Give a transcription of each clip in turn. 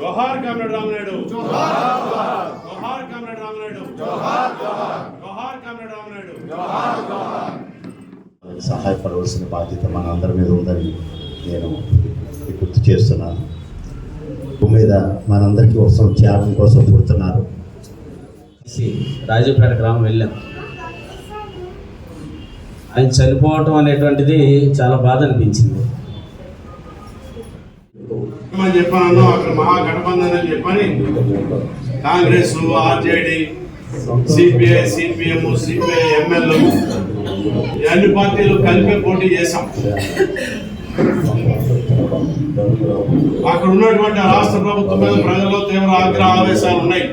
జోహార్ comrade Ramanaidu. జోహార్ comrade Ramanaidu. జోహార్ comrade Ramanaidu. సహాయపడవలసిన బాధ్యత మన అందరి మీద ఉందని నేను గుర్తు చేస్తున్నాను. భూమి మీద మనందరికీ కోసం త్యాగం కోసం పుడుతున్నారు. రాజపేట గ్రామం వెళ్ళాం. ఆయన చనిపోవటం అనేటువంటిది చాలా బాధ అనిపించింది. అని చెప్పాను? అక్కడ మహాగఠబంధన్ అని చెప్పని Congress RJD CPI CPM CPI ML అన్ని పార్టీలు కలిపి పోటీ చేశాం. అక్కడ ఉన్నటువంటి రాష్ట్ర ప్రభుత్వం మీద ప్రజల్లో తీవ్ర ఆగ్రహ ఆవేశాలు ఉన్నాయి.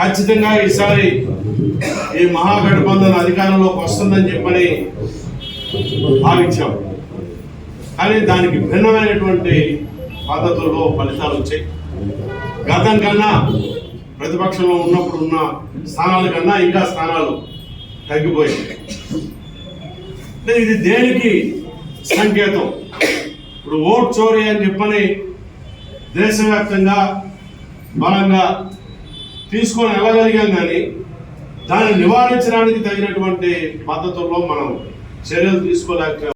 ఖచ్చితంగా ఈసారి ఈ మహాగఠబంధన్ అధికారంలోకి వస్తుందని చెప్పని భావించాం. కానీ దానికి భిన్నమైనటువంటి పద్ధతుల్లో ఫలితాలు వచ్చాయి. గతం కన్నా ప్రతిపక్షంలో ఉన్నప్పుడు ఉన్న స్థానాల కన్నా ఇంకా స్థానాలు తగ్గిపోయాయి. అంటే ఇది దేనికి సంకేతం? ఇప్పుడు ఓట్ చోరీ అని చెప్పని దేశవ్యాప్తంగా బలంగా తీసుకొని వెళ్ళగలిగాం కానీ దాన్ని నివారించడానికి తగినటువంటి పద్ధతుల్లో మనం చర్యలు తీసుకోలేక